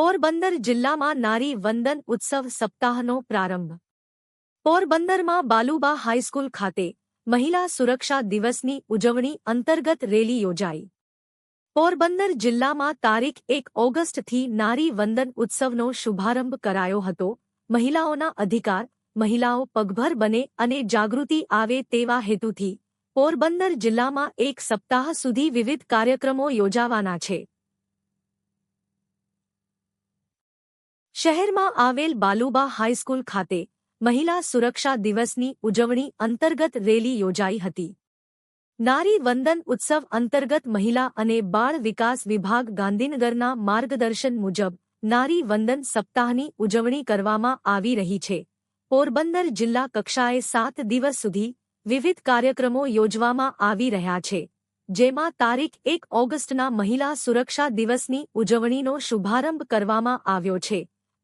પોરબંદર જિલ્લામાં નારી વંદન ઉત્સવ સપ્તાહનો પ્રારંભ. પોરબંદરમાં બાલુબા હાઈસ્કૂલ ખાતે મહિલા સુરક્ષા દિવસની ઉજવણી અંતર્ગત રેલી યોજાઈ. પોરબંદર જિલ્લામાં તારીખ એક ઓગસ્ટથી નારી વંદન ઉત્સવનો શુભારંભ કરાયો હતો. મહિલાઓના અધિકાર, મહિલાઓ પગભર બને અને જાગૃતિ આવે તેવા હેતુથી પોરબંદર જિલ્લામાં એક સપ્તાહ સુધી વિવિધ કાર્યક્રમો યોજાવાના છે. શહેરમાં આવેલ બાલુબા હાઈસ્કૂલ ખાતે મહિલા સુરક્ષા દિવસની ઉજવણી અંતર્ગત રેલી યોજાઈ હતી. નારી વંદન ઉત્સવ અંતર્ગત મહિલા અને બાળ વિકાસ વિભાગ ગાંધીનગરના માર્ગદર્શન મુજબ નારી વંદન સપ્તાહની ઉજવણી કરવામાં આવી રહી છે. પોરબંદર જિલ્લા કક્ષાએ સાત દિવસ સુધી વિવિધ કાર્યક્રમો યોજવામાં આવી રહ્યા છે, જેમાં તારીખ એક ઓગસ્ટના મહિલા સુરક્ષા દિવસની ઉજવણીનો શુભારંભ કરવામાં આવ્યો છે.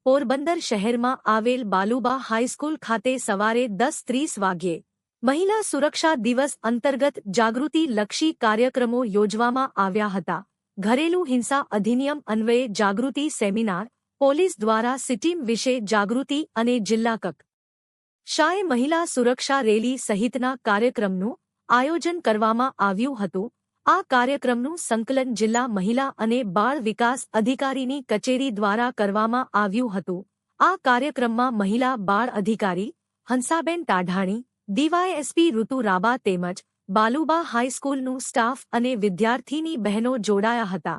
પોરબંદર શહેરમાં આવેલ બાલુબા હાઈસ્કૂલ ખાતે સવારે દસ ત્રીસ વાગ્યે મહિલા સુરક્ષા દિવસ અંતર્ગત જાગૃતિલક્ષી કાર્યક્રમો યોજવામાં આવ્યા હતા. ઘરેલું હિંસા અધિનિયમ અન્વયે જાગૃતિ સેમિનાર પોલીસ દ્વારા સિટીમ વિશે જાગૃતિ અને જિલ્લા કક શાએ મહિલા સુરક્ષા રેલી સહિતના કાર્યક્રમનું આયોજન કરવામાં આવ્યું હતું. આ કાર્યક્રમનું સંકલન જિલ્લા મહિલા અને બાળ વિકાસ અધિકારીની કચેરી દ્વારા કરવામાં આવ્યું હતું. આ કાર્યક્રમમાં મહિલા બાળ અધિકારી હંસાબેન ટાઢાણી, ડીવાયએસપી ઋતુ રાબા તેમજ બાલુબા હાઈસ્કૂલનું સ્ટાફ અને વિદ્યાર્થીની બહેનો જોડાયા હતા.